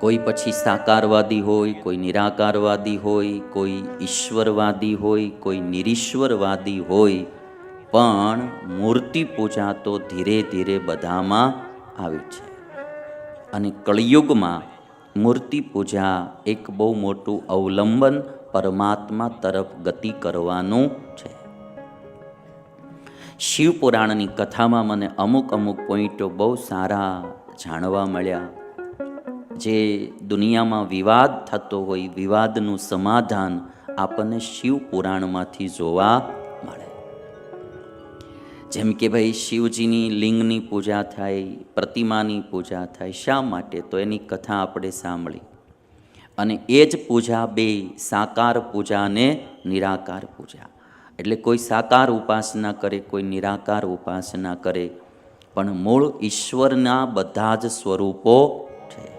કોઈ પછી સાકારવાદી હોય, કોઈ નિરાકારવાદી હોય, કોઈ ઈશ્વરવાદી હોય, કોઈ નિરીશ્વરવાદી હોય, પણ મૂર્તિ પૂજા તો ધીરે ધીરે બધામાં આવી છે. અને કળિયુગમાં મૂર્તિ પૂજા એક બહુ મોટું અવલંબન પરમાત્મા તરફ ગતિ કરવાનું છે. શિવ પુરાણની કથામાં મને અમુક અમુક પોઈન્ટો બહુ સારા જાણવા મળ્યા. જે દુનિયામાં વિવાદ થતો હોય, વિવાદનું સમાધાન આપણને શિવ પુરાણમાંથી જોવા મળે. જેમ કે ભાઈ શિવજીની લિંગની પૂજા થાય, પ્રતિમાની પૂજા થાય, શા માટે? તો એની કથા આપણે સાંભળી. અને એ જ પૂજા બે સાકાર પૂજા અને નિરાકાર પૂજા. એટલે કોઈ સાકાર ઉપાસના કરે, કોઈ નિરાકાર ઉપાસના કરે, પણ મૂળ ઈશ્વરના બધા જ સ્વરૂપો છે.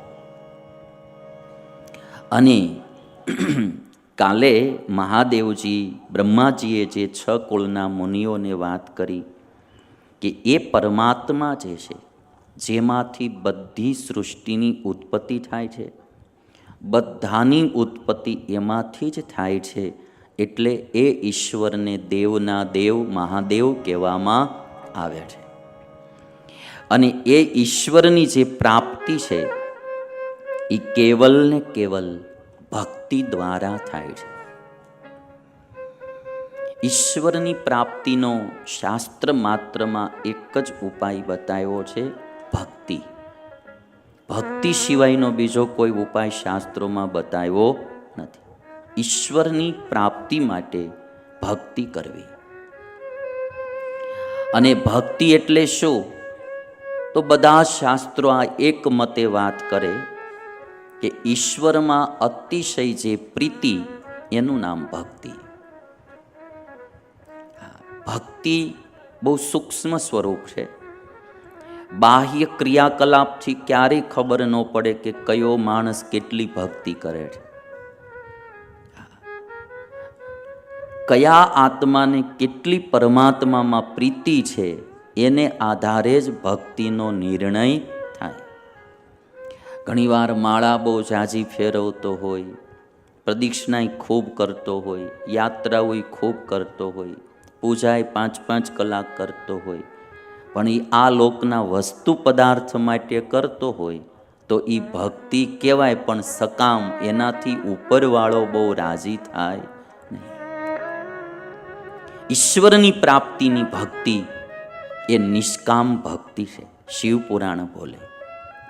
અને કાલે મહાદેવજી બ્રહ્માજીએ જે છ કુળના મુનિઓને વાત કરી કે એ પરમાત્મા જે છે, જેમાંથી બધી સૃષ્ટિની ઉત્પત્તિ થાય છે, બધાની ઉત્પત્તિ એમાંથી જ થાય છે, એટલે એ ઈશ્વરને દેવના દેવ મહાદેવ કહેવામાં આવે છે. અને એ ઈશ્વરની જે પ્રાપ્તિ છે એ કેવલ ને કેવલ ભક્તિ દ્વારા થાય છે. ઈશ્વરની પ્રાપ્તિનો શાસ્ત્ર માત્રમાં એક જ ઉપાય બતાવ્યો છે ભક્તિ. ભક્તિ સિવાયનો બીજો કોઈ ઉપાય શાસ્ત્રોમાં બતાવ્યો નથી. ઈશ્વરની પ્રાપ્તિ માટે ભક્તિ કરવી. અને ભક્તિ એટલે શું? તો બધા શાસ્ત્રો આ એક મતે વાત કરે કે ઈશ્વરમાં અતિશય જે પ્રીતિ, એનું નામ ભક્તિ. ભક્તિ બહુ સૂક્ષ્મ સ્વરૂપ છે. બાહ્ય ક્રિયાકલાપથી ક્યારેય ખબર ન પડે કે કયો માણસ કેટલી ભક્તિ કરે છે. કયા આત્માને કેટલી પરમાત્મામાં પ્રીતિ છે, એને આધારે જ ભક્તિનો નિર્ણય ઘણીવાર માળા બહુ ઝાઝી ફેરવતો હોય, પ્રદક્ષિણાય ખૂબ કરતો હોય, યાત્રાઓય ખૂબ કરતો હોય પૂજાએ પાંચ પાંચ કલાક કરતો હોય. પણ એ આ લોકના વસ્તુ પદાર્થ માટે કરતો હોય, તો એ ભક્તિ કહેવાય પણ સકામ એનાથી ઉપરવાળો બહુ રાજી થાય નહીં. ઈશ્વરની પ્રાપ્તિની ભક્તિ એ નિષ્કામ ભક્તિ છે. શિવ પુરાણ બોલે.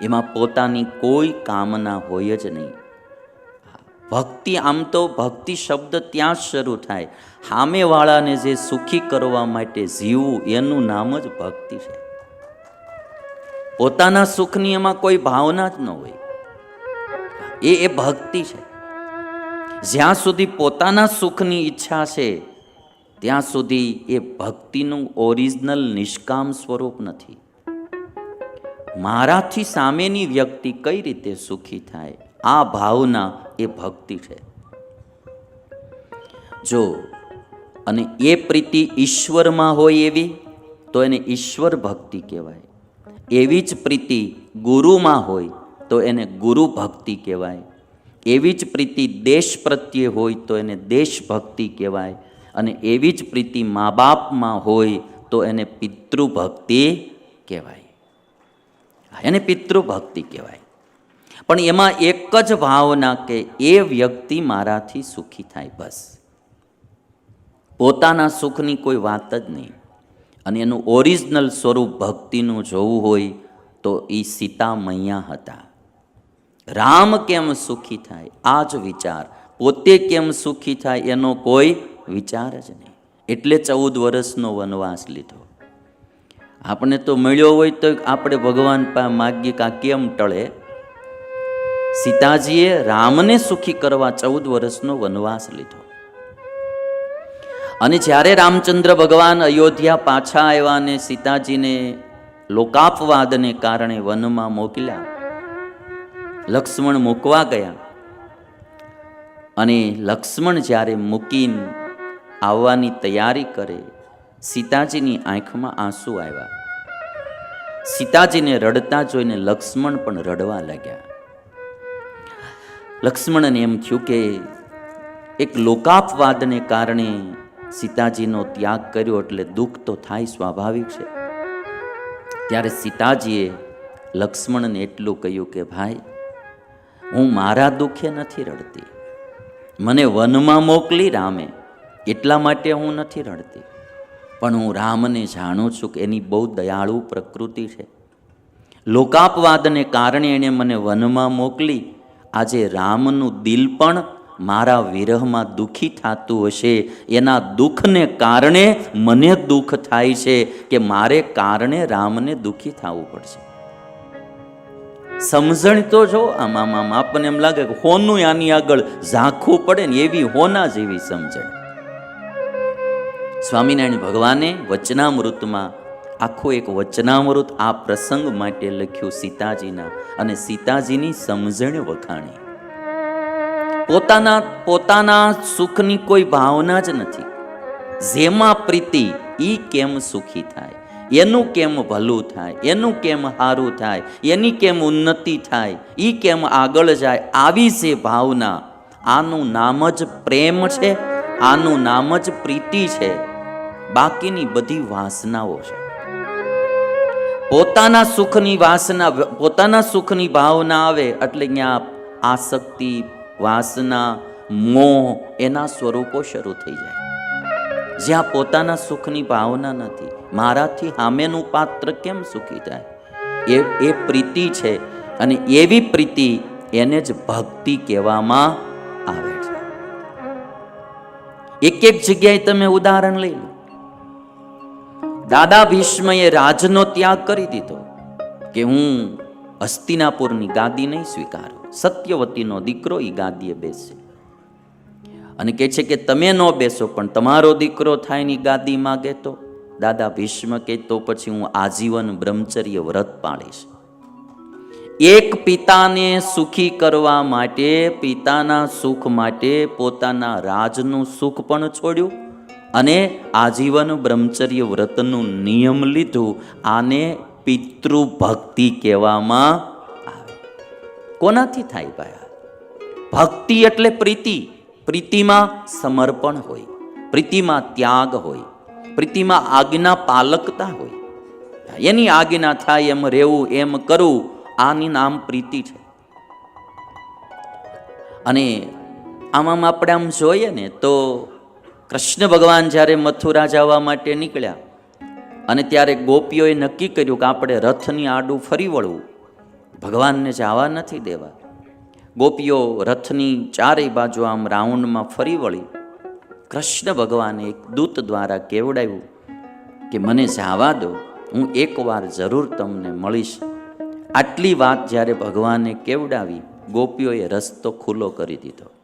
એમાં પોતાની કોઈ કામના હોય જ નહીં. ભક્તિ આમ તો ભક્તિ શબ્દ ત્યાં જ શરૂ થાય. સામેવાળાને જે સુખી કરવા માટે જીવવું, એનું નામ જ ભક્તિ છે. પોતાના સુખની એમાં કોઈ ભાવના જ ન હોય. એ એ ભક્તિ છે. જ્યાં સુધી પોતાના સુખની ઈચ્છા છે, ત્યાં સુધી એ ભક્તિનું ઓરિજિનલ નિષ્કામ સ્વરૂપ નથી. મારાથી સામેની વ્યક્તિ કઈ રીતે સુખી થાય? આ ભાવના એ ભક્તિ છે. જો અને એ પ્રીતિ ઈશ્વરમાં હોય એવી, તો એને ઈશ્વર ભક્તિ કહેવાય. એવી જ પ્રીતિ ગુરુમાં હોય, તો એને ગુરુ ભક્તિ કહેવાય. એવી જ પ્રીતિ દેશ પ્રત્યે હોય, તો એને દેશભક્તિ કહેવાય. અને એવી જ પ્રીતિ મા બાપમાં હોય, તો એને પિતૃભક્તિ કહેવાય. એને પિતૃભક્તિ કહેવાય. પણ એમાં એક જ ભાવના કે એ વ્યક્તિ મારાથી સુખી થાય બસ. પોતાના સુખની કોઈ વાત જ નહીં. અને એનું ઓરિજિનલ સ્વરૂપ ભક્તિનું જોવું હોય તો એ સીતા મૈયા હતા. રામ કેમ સુખી થાય? આ જ વિચાર. પોતે કેમ સુખી થાય એનો કોઈ વિચાર જ નહીં. એટલે ચૌદ વર્ષનો વનવાસ લીધો. આપણે તો મળ્યો હોય તો આપણે ભગવાન પા માગીએ કા કેમ ટળે? સીતાજીએ રામને સુખી કરવા ચૌદ વર્ષનો વનવાસ લીધો. અને જ્યારે રામચંદ્ર ભગવાન અયોધ્યા પાછા આવ્યા અને સીતાજીને લોકાપવાદને કારણે વનમાં મોકલ્યા, લક્ષ્મણ મૂકવા ગયા અને લક્ષ્મણ જ્યારે મૂકીને આવવાની તૈયારી કરે સીતાજીની આંખમાં આંસુ આવ્યા. સીતાજીને રડતા જોઈને લક્ષ્મણ પણ રડવા લાગ્યા. લક્ષ્મણને એમ થયું કે એક લોકાપવાદને કારણે સીતાજીનો ત્યાગ કર્યો એટલે દુઃખ તો થાય સ્વાભાવિક છે. ત્યારે સીતાજીએ લક્ષ્મણને એટલું કહ્યું કે, ભાઈ, હું મારા દુઃખે નથી રડતી. મને વનમાં મોકલી રામે. એટલા માટે હું નથી રડતી. પણ હું રામને જાણું છું કે એની બહુ દયાળુ પ્રકૃતિ છે. લોકાપવાદને કારણે એણે મને વનમાં મોકલી, આજે રામનું દિલ પણ મારા વિરહમાં દુઃખી થતું હશે. એના દુઃખને કારણે મને દુઃખ થાય છે કે મારે કારણે રામને દુઃખી થવું પડશે. સમજણ તો જો આમાં આમ આપણને એમ લાગે કે હોનું આની આગળ ઝાંખું પડે ને એવી હોના જેવી સમજણ. સ્વામિનારાયણ ભગવાને વચનામૃતમાં આખું એક વચનામૃત આ પ્રસંગ માટે લખ્યું સીતાજીના અને સીતાજીની સમજણ વખાણી. પોતાના પોતાના સુખની કોઈ ભાવના જ નથી. જેમાં પ્રીતિ, ઈ કેમ સુખી થાય? એનું કેમ ભલું થાય? એનું કેમ સારું થાય? એની કેમ ઉન્નતિ થાય? ઈ કેમ આગળ જાય? આવી છે ભાવના, આનું નામ જ પ્રેમ છે, આનું નામ જ પ્રીતિ છે. બાકીની બધી વાસનાઓ છે. પોતાના સુખની વાસના, પોતાના સુખની ભાવના આવે એટલે ત્યાં આસક્તિ, વાસના, મોહ એના સ્વરૂપો શરૂ થઈ જાય. જ્યાં પોતાના સુખની ભાવના નથી, મારાથી સામેનું પાત્ર કેમ સુખી થાય? એ એ પ્રીતિ છે અને એવી પ્રીતિ એને જ ભક્તિ કહેવામાં આવે છે. એક એક જગ્યાએ તમે ઉદાહરણ લઈ લો. દાદા ભીષ્મએ રાજનો ત્યાગ કરી દીધો કે હું હસ્તિનાપુરની ગાદી નહીં સ્વીકારું. સત્યવતીનો દીકરો એ ગાદીએ બેસે. અને કહે છે કે તમે ન બેસો, પણ તમારો દીકરો થાયની ગાદી માગે તો? દાદા ભીષ્મ કે તો પછી હું આજીવન બ્રહ્મચર્ય વ્રત પાળીશ. એક પિતાને સુખી કરવા માટે, પિતાના સુખ માટે પોતાના રાજનું સુખ પણ છોડ્યું. અને આજીવન બ્રહ્મચર્ય વ્રતનું નિયમ લીધું, આને પિતૃભક્તિ કહેવામાં આવે. કોનાથી થાય ભાઈ? ભક્તિ એટલે પ્રીતિ. પ્રીતિમાં સમર્પણ હોય, પ્રીતિમાં ત્યાગ હોય, પ્રીતિમાં આજ્ઞા પાલકતા હોય. એની આજ્ઞા થાય એમ રહેવું, એમ કરવું, આની નામ પ્રીતિ છે. અને આમાં આપણે આમ જોઈએ ને તો કૃષ્ણ ભગવાન જ્યારે મથુરા જવા માટે નીકળ્યા અને ત્યારે ગોપીઓએ નક્કી કર્યું કે આપણે રથની આડું ફરી વળવું. ભગવાનને જવા નથી દેવા. ગોપીઓ રથની ચારેય બાજુ આમ રાઉન્ડમાં ફરી વળી. કૃષ્ણ ભગવાને એક દૂત દ્વારા કેવડાવ્યું કે મને જવા દો, હું એકવાર જરૂર તમને મળીશ. આટલી વાત જ્યારે ભગવાને કેવડાવી, ગોપીઓએ રસ્તો ખુલ્લો કરી દીધો.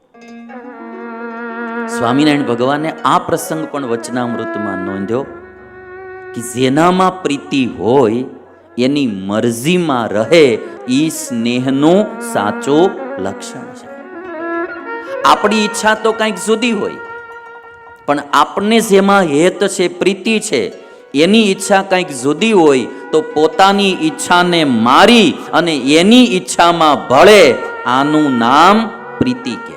સ્વામિનારાયણ ભગવાને આ પ્રસંગ પણ વચનામૃતમાં નોંધ્યો કે જેનામાં પ્રીતિ હોય, એની મરજીમાં રહે એ સ્નેહનો સાચો લક્ષણ છે. આપણી ઈચ્છા તો કંઈક જુદી હોય, પણ આપણને જેમાં હેત છે, પ્રીતિ છે, એની ઈચ્છા કંઈક જુદી હોય, તો પોતાની ઈચ્છાને મારી અને એની ઈચ્છામાં ભળે આનું નામ પ્રીતિ કહેવાય.